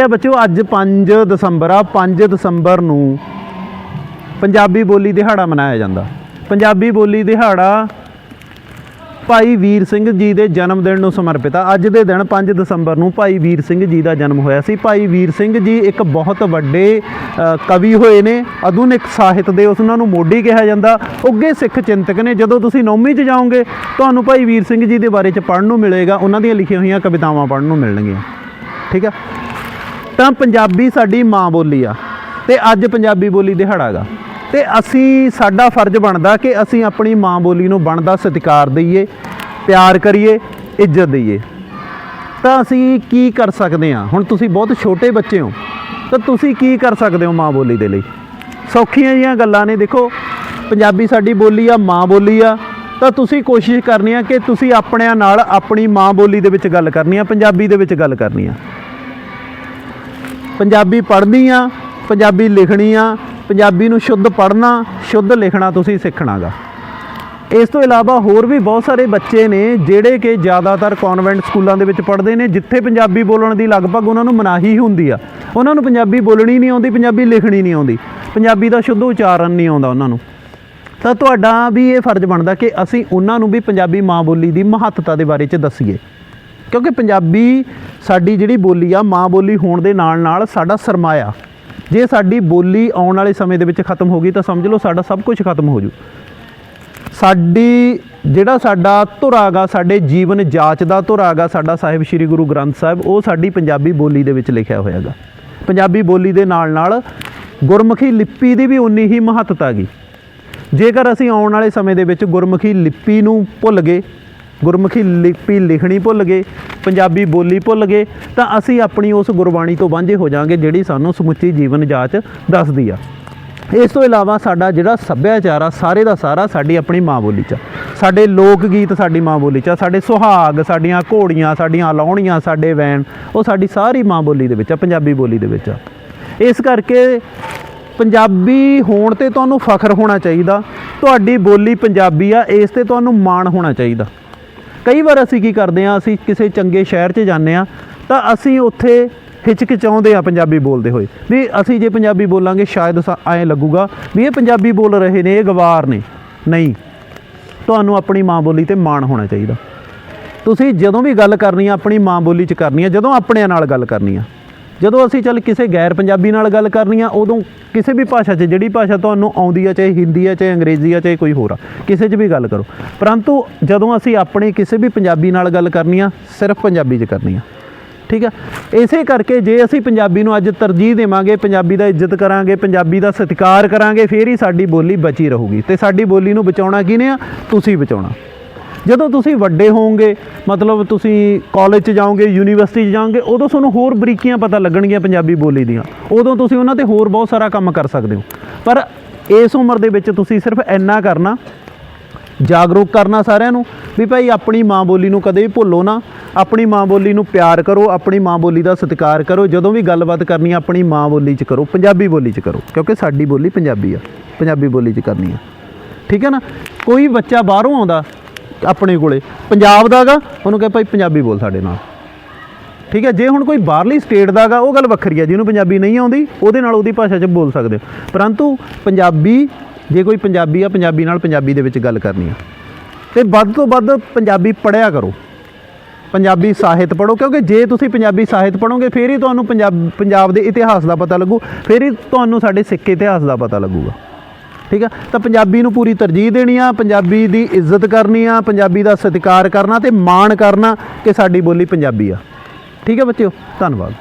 ਇਹ ਬੱਚਿਓ, ਅੱਜ 5 ਦਸੰਬਰ ਆ 5 ਦਸੰਬਰ ਨੂੰ ਪੰਜਾਬੀ ਬੋਲੀ ਦਿਹਾੜਾ ਮਨਾਇਆ ਜਾਂਦਾ। ਪੰਜਾਬੀ ਬੋਲੀ ਦਿਹਾੜਾ ਭਾਈ ਵੀਰ ਸਿੰਘ ਜੀ ਦੇ ਜਨਮ ਦਿਨ ਨੂੰ ਸਮਰਪਿਤ ਆ। ਅੱਜ ਦੇ ਦਿਨ 5 ਦਸੰਬਰ ਨੂੰ ਭਾਈ ਵੀਰ ਸਿੰਘ ਜੀ ਦਾ ਜਨਮ ਹੋਇਆ ਸੀ। ਭਾਈ ਵੀਰ ਸਿੰਘ ਜੀ ਇੱਕ ਬਹੁਤ ਵੱਡੇ ਕਵੀ ਹੋਏ ਨੇ। ਆਧੁਨਿਕ ਸਾਹਿਤ ਦੇ ਉਸ ਉਹਨਾਂ ਨੂੰ ਮੋਢੀ ਕਿਹਾ ਜਾਂਦਾ। ਉੱਗੇ ਸਿੱਖ ਚਿੰਤਕ ਨੇ। ਜਦੋਂ ਤੁਸੀਂ ਨੌਵੀਂ 'ਚ ਜਾਓਗੇ, ਤੁਹਾਨੂੰ ਭਾਈ ਵੀਰ ਸਿੰਘ ਜੀ ਦੇ ਬਾਰੇ 'ਚ ਪੜ੍ਹਨ ਨੂੰ ਮਿਲੇਗਾ। ਉਹਨਾਂ ਦੀਆਂ ਲਿਖੀਆਂ ਹੋਈਆਂ ਕਵਿਤਾਵਾਂ ਪੜ੍ਹਨ ਨੂੰ ਮਿਲਣਗੀਆਂ। ਠੀਕ ਆ? ਤਾਂ ਪੰਜਾਬੀ ਸਾਡੀ ਮਾਂ ਬੋਲੀ ਆ ਤੇ ਅੱਜ ਪੰਜਾਬੀ ਬੋਲੀ ਦਿਹਾੜਾ ਗਾ। ਤੇ ਅਸੀਂ, ਸਾਡਾ ਫਰਜ਼ ਬਣਦਾ ਕਿ ਅਸੀਂ ਆਪਣੀ ਮਾਂ ਬੋਲੀ ਨੂੰ ਬਣਦਾ ਸਤਿਕਾਰ ਦਈਏ, ਪਿਆਰ ਕਰੀਏ, ਇੱਜ਼ਤ ਦਈਏ। ਤਾਂ ਅਸੀਂ ਕੀ ਕਰ ਸਕਦੇ ਹਾਂ ਹੁਣ ਤੁਸੀਂ ਬਹੁਤ ਛੋਟੇ ਬੱਚੇ ਹੋ, ਤਾਂ ਤੁਸੀਂ ਕੀ ਕਰ ਸਕਦੇ ਹੋ ਮਾਂ ਬੋਲੀ ਦੇ ਲਈ? ਸੌਖੀਆਂ ਜੀਆਂ ਗੱਲਾਂ ਨੇ, ਦੇਖੋ, ਪੰਜਾਬੀ ਸਾਡੀ ਬੋਲੀ ਆ, ਮਾਂ ਬੋਲੀ ਆ, ਤਾਂ ਤੁਸੀਂ ਕੋਸ਼ਿਸ਼ ਕਰਨੀ ਆ ਕਿ ਤੁਸੀਂ ਆਪਣਿਆਂ ਨਾਲ ਆਪਣੀ ਮਾਂ ਬੋਲੀ ਦੇ ਵਿੱਚ ਗੱਲ ਕਰਨੀ ਆ, ਪੰਜਾਬੀ ਦੇ ਵਿੱਚ ਗੱਲ ਕਰਨੀ ਆ। ਪੰਜਾਬੀ ਪੜ੍ਹਨੀ ਆ, ਪੰਜਾਬੀ ਲਿਖਣੀ ਆ, ਪੰਜਾਬੀ ਨੂੰ ਸ਼ੁੱਧ ਪੜ੍ਹਨਾ, ਸ਼ੁੱਧ ਲਿਖਣਾ ਤੁਸੀਂ ਸਿੱਖਣਾਗਾ। ਇਸ ਤੋਂ ਇਲਾਵਾ ਹੋਰ ਵੀ ਬਹੁਤ ਸਾਰੇ ਬੱਚੇ ਨੇ ਜਿਹੜੇ ਕਿ ਜ਼ਿਆਦਾਤਰ ਕਨਵੈਂਟ ਸਕੂਲਾਂ ਦੇ ਵਿੱਚ ਪੜ੍ਹਦੇ ਨੇ, ਜਿੱਥੇ ਪੰਜਾਬੀ ਬੋਲਣ ਦੀ ਲਗਭਗ ਉਹਨਾਂ ਨੂੰ ਮਨਾਹੀ ਹੁੰਦੀ ਆ। ਉਹਨਾਂ ਨੂੰ ਪੰਜਾਬੀ ਬੋਲਣੀ ਨਹੀਂ ਆਉਂਦੀ, ਪੰਜਾਬੀ ਲਿਖਣੀ ਨਹੀਂ ਆਉਂਦੀ। ਪੰਜਾਬੀ ਦਾ ਸ਼ੁੱਧ ਉਚਾਰਨ ਨਹੀਂ ਆਉਂਦਾ ਉਹਨਾਂ ਨੂੰ। ਤਾਂ ਤੁਹਾਡਾ ਵੀ ਇਹ ਫਰਜ਼ ਬਣਦਾ ਕਿ ਅਸੀਂ ਉਹਨਾਂ ਨੂੰ ਵੀ ਪੰਜਾਬੀ ਮਾਂ ਬੋਲੀ ਦੀ ਮਹੱਤਤਾ ਦੇ ਬਾਰੇ ਚ ਦੱਸੀਏ। ਕਿਉਂਕਿ ਪੰਜਾਬੀ ਸਾਡੀ ਜਿਹੜੀ ਬੋਲੀ ਆ, ਮਾਂ ਬੋਲੀ ਹੋਣ ਦੇ ਨਾਲ ਨਾਲ ਸਾਡਾ ਸਰਮਾਇਆ ਜੇ ਸਾਡੀ ਬੋਲੀ ਆਉਣ ਵਾਲੇ ਸਮੇਂ ਦੇ ਵਿੱਚ ਖਤਮ ਹੋ ਗਈ ਤਾਂ ਸਮਝ ਲਓ ਸਾਡਾ ਸਭ ਕੁਝ ਖਤਮ ਹੋ ਜੂ। ਸਾਡੀ ਜਿਹੜਾ ਸਾਡਾ ਧੁਰਾ ਗਾ ਸਾਡੇ ਜੀਵਨ ਜਾਚ ਦਾ ਧੁਰਾ ਗਾ ਸਾਡਾ ਸਾਹਿਬ ਸ੍ਰੀ ਗੁਰੂ ਗ੍ਰੰਥ ਸਾਹਿਬ, ਉਹ ਸਾਡੀ ਪੰਜਾਬੀ ਬੋਲੀ ਦੇ ਵਿੱਚ ਲਿਖਿਆ ਹੋਇਆ ਗਾ ਪੰਜਾਬੀ ਬੋਲੀ ਦੇ ਨਾਲ ਨਾਲ ਗੁਰਮੁਖੀ ਲਿਪੀ ਦੀ ਵੀ ਉਨੀ ਹੀ ਮਹੱਤਤਾ ਗਈ। ਜੇਕਰ ਅਸੀਂ ਆਉਣ ਵਾਲੇ ਸਮੇਂ ਦੇ ਵਿੱਚ ਗੁਰਮੁਖੀ ਲਿਪੀ ਨੂੰ ਭੁੱਲ ਗਏ ਗੁਰਮੁਖੀ ਲਿਪੀ ਲਿਖਣੀ ਭੁੱਲ ਗਏ ਪੰਜਾਬੀ ਬੋਲੀ ਭੁੱਲ ਗਏ ਤਾਂ ਅਸੀਂ ਆਪਣੀ ਉਸ ਗੁਰਬਾਣੀ ਤੋਂ ਵਾਂਝੇ ਹੋ ਜਾਾਂਗੇ ਜਿਹੜੀ ਸਾਨੂੰ ਸਮੁੱਚੀ ਜੀਵਨ ਜਾਚ ਦੱਸਦੀ ਆ। ਇਸ ਤੋਂ ਇਲਾਵਾ ਸਾਡਾ ਜਿਹੜਾ ਸੱਭਿਆਚਾਰ ਆ ਸਾਰੇ ਦਾ ਸਾਰਾ ਸਾਡੀ ਆਪਣੀ ਮਾਂ ਬੋਲੀ 'ਚ ਆ। ਸਾਡੇ ਲੋਕ ਗੀਤ ਸਾਡੀ ਮਾਂ ਬੋਲੀ 'ਚ ਆ, ਸਾਡੇ ਸੁਹਾਗ ਸਾਡੀਆਂ ਘੋੜੀਆਂ ਸਾਡੀਆਂ ਲਾਉਣੀਆਂ ਸਾਡੇ ਵੈਣ ਉਹ ਸਾਡੀ ਸਾਰੀ ਮਾਂ ਬੋਲੀ ਦੇ ਵਿੱਚ ਆ ਪੰਜਾਬੀ ਬੋਲੀ ਦੇ ਵਿੱਚ ਆ। ਇਸ ਕਰਕੇ ਪੰਜਾਬੀ ਹੋਣ ਤੇ ਤੁਹਾਨੂੰ ਫਖਰ ਹੋਣਾ ਚਾਹੀਦਾ ਤੁਹਾਡੀ ਬੋਲੀ ਪੰਜਾਬੀ ਆ ਇਸ ਤੇ ਤੁਹਾਨੂੰ ਮਾਣ ਹੋਣਾ ਚਾਹੀਦਾ। ਕਈ ਵਾਰ ਅਸੀਂ ਕੀ ਕਰਦੇ ਆ ਅਸੀਂ ਕਿਸੇ ਚੰਗੇ ਸ਼ਹਿਰ 'ਚ ਜਾਂਦੇ ਆ ਤਾਂ ਅਸੀਂ ਉੱਥੇ ਹਿਚਕਿਚਾਉਂਦੇ ਆ ਪੰਜਾਬੀ ਬੋਲਦੇ ਹੋਏ। ਵੀ ਅਸੀਂ ਜੇ ਪੰਜਾਬੀ ਬੋਲਾਂਗੇ, ਸ਼ਾਇਦ ਐਂ ਲੱਗੂਗਾ ਵੀ ਇਹ ਪੰਜਾਬੀ ਬੋਲ ਰਹੇ ਨੇ, ਇਹ ਗਵਾਰ ਨੇ। ਨਹੀਂ। ਤੁਹਾਨੂੰ ਆਪਣੀ ਮਾਂ ਬੋਲੀ ਤੇ ਮਾਣ ਹੋਣਾ ਚਾਹੀਦਾ। ਤੁਸੀਂ ਜਦੋਂ ਵੀ ਗੱਲ ਕਰਨੀ ਆ, ਆਪਣੀ ਮਾਂ ਬੋਲੀ 'ਚ ਕਰਨੀ ਆ, ਜਦੋਂ ਆਪਣਿਆਂ ਨਾਲ ਗੱਲ ਕਰਨੀ ਆ। ਜਦੋਂ ਅਸੀਂ ਚੱਲ ਕਿਸੇ ਗੈਰ ਪੰਜਾਬੀ ਨਾਲ ਗੱਲ ਕਰਨੀ ਆ, ਉਦੋਂ ਕਿਸੇ ਵੀ ਭਾਸ਼ਾ 'ਚ, ਜਿਹੜੀ ਭਾਸ਼ਾ ਤੁਹਾਨੂੰ ਆਉਂਦੀ ਆ, ਚਾਹੇ ਹਿੰਦੀ ਆ, ਚਾਹੇ ਅੰਗਰੇਜ਼ੀ ਆ, ਚਾਹੇ ਕੋਈ ਹੋਰ ਆ, ਕਿਸੇ 'ਚ ਵੀ ਗੱਲ ਕਰੋ। ਪਰੰਤੂ ਜਦੋਂ ਅਸੀਂ ਆਪਣੇ ਕਿਸੇ ਵੀ ਪੰਜਾਬੀ ਨਾਲ ਗੱਲ ਕਰਨੀ ਆ, ਸਿਰਫ ਪੰਜਾਬੀ 'ਚ ਕਰਨੀ ਆ। ਠੀਕ ਆ? ਇਸੇ ਕਰਕੇ ਜੇ ਅਸੀਂ ਪੰਜਾਬੀ ਨੂੰ ਅੱਜ ਤਰਜੀਹ ਦੇਵਾਂਗੇ, ਪੰਜਾਬੀ ਦਾ ਇੱਜ਼ਤ ਕਰਾਂਗੇ, ਪੰਜਾਬੀ ਦਾ ਸਤਿਕਾਰ ਕਰਾਂਗੇ, ਫੇਰ ਹੀ ਸਾਡੀ ਬੋਲੀ ਬਚੀ ਰਹੂਗੀ। ਤੇ ਸਾਡੀ ਬੋਲੀ ਨੂੰ ਬਚਾਉਣਾ ਕਿਹਨੇ ਆ? ਤੁਸੀਂ ਬਚਾਉਣਾ। ਜਦੋਂ ਤੁਸੀਂ ਵੱਡੇ ਹੋਵੋਗੇ, ਮਤਲਬ ਤੁਸੀਂ ਕਾਲਜ 'ਚ ਜਾਓਗੇ ਯੂਨੀਵਰਸਿਟੀ 'ਚ ਜਾਓਗੇ, ਉਦੋਂ ਤੁਹਾਨੂੰ ਹੋਰ ਬਰੀਕੀਆਂ ਪਤਾ ਲੱਗਣਗੀਆਂ ਪੰਜਾਬੀ ਬੋਲੀ ਦੀਆਂ। ਉਦੋਂ ਤੁਸੀਂ ਉਹਨਾਂ ਤੇ ਹੋਰ ਬਹੁਤ ਸਾਰਾ ਕੰਮ ਕਰ ਸਕਦੇ ਹੋ। ਪਰ ਇਸ ਉਮਰ ਦੇ ਵਿੱਚ ਤੁਸੀਂ ਸਿਰਫ ਇੰਨਾ ਕਰਨਾ, ਜਾਗਰੂਕ ਕਰਨਾ ਸਾਰਿਆਂ ਨੂੰ ਵੀ ਭਾਈ ਆਪਣੀ ਮਾਂ ਬੋਲੀ ਨੂੰ ਕਦੇ ਵੀ ਭੁੱਲੋ ਨਾ। ਆਪਣੀ ਮਾਂ ਬੋਲੀ ਨੂੰ ਪਿਆਰ ਕਰੋ, ਆਪਣੀ ਮਾਂ ਬੋਲੀ ਦਾ ਸਤਿਕਾਰ ਕਰੋ, ਜਦੋਂ ਵੀ ਗੱਲਬਾਤ ਕਰਨੀ ਆਪਣੀ ਮਾਂ ਬੋਲੀ 'ਚ ਕਰੋ, ਪੰਜਾਬੀ ਬੋਲੀ 'ਚ ਕਰੋ, ਕਿਉਂਕਿ ਸਾਡੀ ਬੋਲੀ ਪੰਜਾਬੀ ਆ, ਪੰਜਾਬੀ ਬੋਲੀ 'ਚ ਕਰਨੀ ਆ। ਠੀਕ ਹੈ ਨਾ? ਕੋਈ ਬੱਚਾ ਬਾਹਰੋਂ ਆਉਂਦਾ ਆਪਣੇ ਕੋਲੇ। ਪੰਜਾਬ ਦਾਗਾ, ਉਹਨੂੰ ਕਹੇ ਭਾਈ ਪੰਜਾਬੀ ਬੋਲ ਸਾਡੇ ਨਾਲ। ਠੀਕ ਹੈ, ਜੇ ਹੁਣ ਕੋਈ ਬਾਹਰਲੀ ਸਟੇਟ ਦਾਗਾ, ਉਹ ਗੱਲ ਵੱਖਰੀ ਹੈ, ਜਿਹਨੂੰ ਪੰਜਾਬੀ ਨਹੀਂ ਆਉਂਦੀ, ਉਹਦੇ ਨਾਲ ਉਹਦੀ ਭਾਸ਼ਾ 'ਚ ਬੋਲ ਸਕਦੇ ਹੋ। ਪਰੰਤੂ ਪੰਜਾਬੀ, ਜੇ ਕੋਈ ਪੰਜਾਬੀ ਆ, ਪੰਜਾਬੀ ਨਾਲ ਪੰਜਾਬੀ ਦੇ ਵਿੱਚ ਗੱਲ ਕਰਨੀ ਆ। ਤੇ ਵੱਧ ਤੋਂ ਵੱਧ ਪੰਜਾਬੀ ਪੜ੍ਹਿਆ ਕਰੋ। ਪੰਜਾਬੀ ਸਾਹਿਤ ਪੜ੍ਹੋ, ਕਿਉਂਕਿ ਜੇ ਤੁਸੀਂ ਪੰਜਾਬੀ ਸਾਹਿਤ ਪੜ੍ਹੋਗੇ, ਫੇਰ ਹੀ ਤੁਹਾਨੂੰ ਪੰਜਾਬ ਪੰਜਾਬ ਦੇ ਇਤਿਹਾਸ ਦਾ ਪਤਾ ਲੱਗੂ, ਫੇਰ ਹੀ ਤੁਹਾਨੂੰ ਸਾਡੇ ਸਿੱਖ ਇਤਿਹਾਸ ਦਾ ਪਤਾ ਲੱਗੂਗਾ। ਠੀਕ ਆ? ਤਾਂ ਪੰਜਾਬੀ ਨੂੰ ਪੂਰੀ ਤਰਜੀਹ ਦੇਣੀ ਆ, ਪੰਜਾਬੀ ਦੀ ਇੱਜ਼ਤ ਕਰਨੀ ਆ, ਪੰਜਾਬੀ ਦਾ ਸਤਿਕਾਰ ਕਰਨਾ ਤੇ ਮਾਣ ਕਰਨਾ ਕਿ ਸਾਡੀ ਬੋਲੀ ਪੰਜਾਬੀ ਆ। ਠੀਕ ਹੈ ਬੱਚਿਓ? ਧੰਨਵਾਦ।